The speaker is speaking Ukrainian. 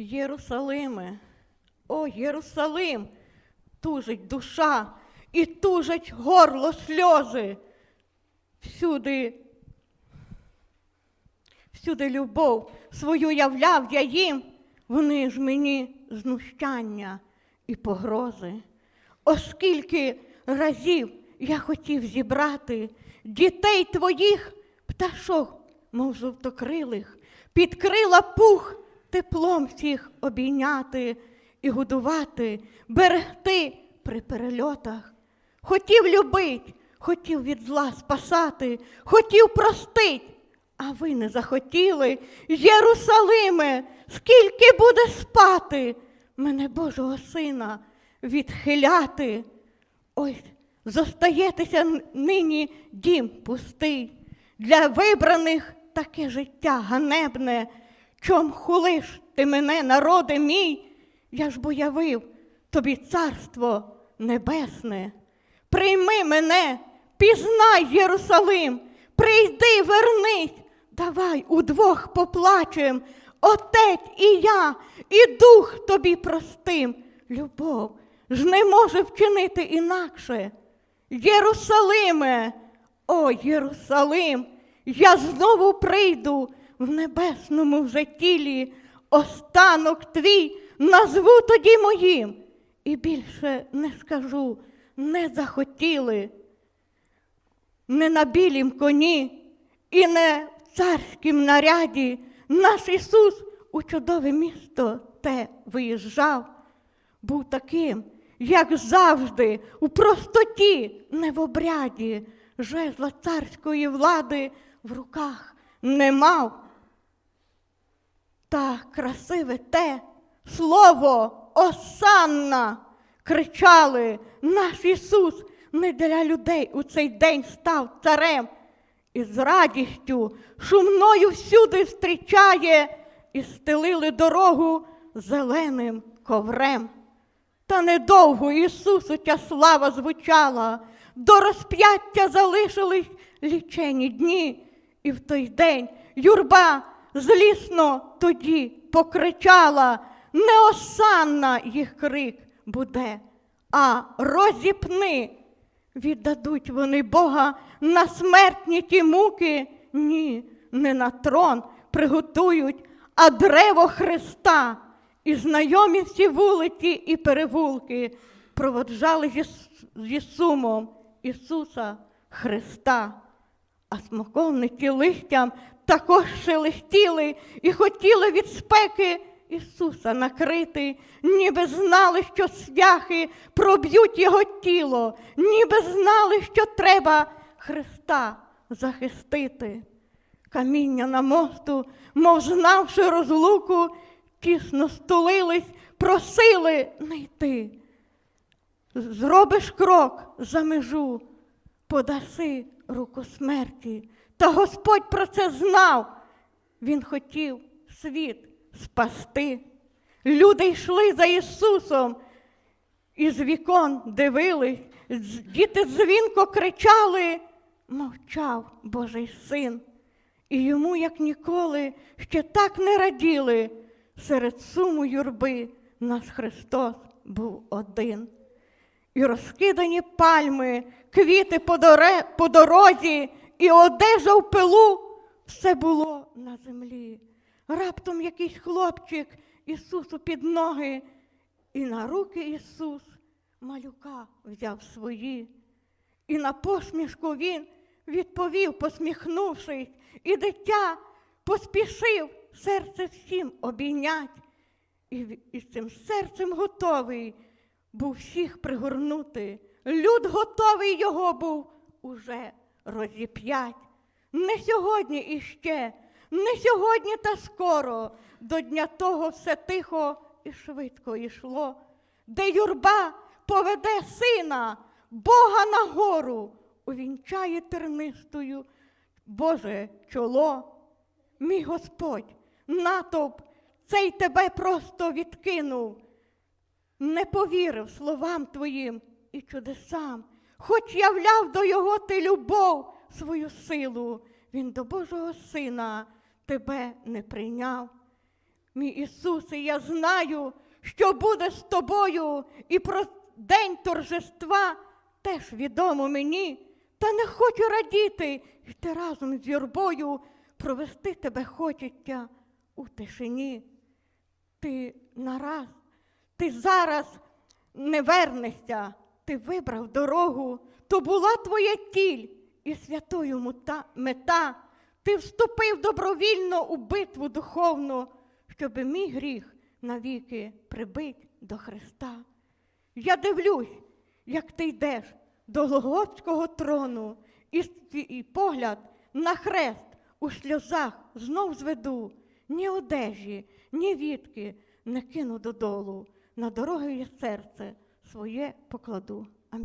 Єрусалиме, о Єрусалим, тужить душа і тужить горло сльози. Всюди, всюди любов свою являв я їм, вони ж мені знущання і погрози. Оскільки разів я хотів зібрати дітей твоїх, пташок, мов жовтокрилих, під крила пух теплом всіх обійняти і годувати, берегти при перельотах. Хотів любить, хотів від зла спасати, хотів простить, а ви не захотіли, Єрусалиме, скільки буде спати мене Божого Сина відхиляти. Ось зостаєтеся нині дім пустий. Для вибраних таке життя ганебне. Чом хулиш ти мене, народи мій? Я ж бо явив тобі царство небесне. Прийми мене, пізнай Єрусалим, прийди, вернись, давай удвох поплачем. Отець і я, і дух тобі простим. Любов ж не може вчинити інакше. Єрусалиме, о Єрусалим, я знову прийду в небесному вже тілі, останок твій назву тоді моїм. І більше не скажу, не захотіли, не на білім коні і не в царськім наряді. Наш Ісус у чудове місто те виїжджав, був таким, як завжди, у простоті, не в обряді, жезла царської влади в руках не мав. Та красиве те слово Осанна кричали, наш Ісус не для людей у цей день став царем. І з радістю шумною всюди зустрічає і стелили дорогу зеленим коврем. Та недовго Ісусу ця слава звучала, до розп'яття залишились лічені дні, і в той день юрба злісно тоді покричала, неосанна їх крик буде, а розіпни. Віддадуть вони Бога на смертні ті муки? Ні, не на трон приготують, а древо Христа. І знайомі всі вулиці і перевулки проводжали зі, зі сумом Ісуса Христа. А смоковниці листям також шелестіли і хотіли від спеки Ісуса накрити, ніби знали, що свяхи проб'ють його тіло, ніби знали, що треба Христа захистити. Каміння на мосту, мов знавши розлуку, тісно стулились, просили не йти. Зробиш крок за межу, подаси руку смерті. Та Господь про це знав. Він хотів світ спасти. Люди йшли за Ісусом, із вікон дивились, діти дзвінко кричали, мовчав Божий син. І йому, як ніколи, ще так не раділи. Серед суму юрби наш Христос був один. І розкидані пальми, квіти по, доре, по дорозі, і одежа в пилу все було на землі. Раптом якийсь хлопчик Ісусу під ноги, і на руки Ісус малюка взяв свої. І на посмішку він відповів, посміхнувшись, і дитя поспішив серце всім обійнять. І, і з цим серцем готовий був всіх пригорнути. Люд готовий його був уже розіп'ять. Не сьогодні іще, не сьогодні та скоро, до дня того все тихо і швидко йшло, де юрба поведе сина, Бога на гору, увінчає тернистою Боже чоло. Мій Господь, натовп цей тебе просто відкинув, не повірив словам твоїм і чудесам, хоч являв до його ти любов свою силу, він до Божого Сина тебе не прийняв. Мій Ісусе, я знаю, що буде з тобою, і про день торжества теж відомо мені, та не хочу радіти, йти разом з юрбою, провести тебе хочеться у тишині. Ти нараз, ти зараз не вернешся, ти вибрав дорогу, то була твоя тіль і святою мета. Ти вступив добровільно у битву духовну, щоби мій гріх навіки прибить до Христа. Я дивлюсь, як ти йдеш до Голгофського трону, і свій погляд на хрест у сльозах знов зведу, ні одежі, ні вітки не кину додолу, на дороги серце своє покладу.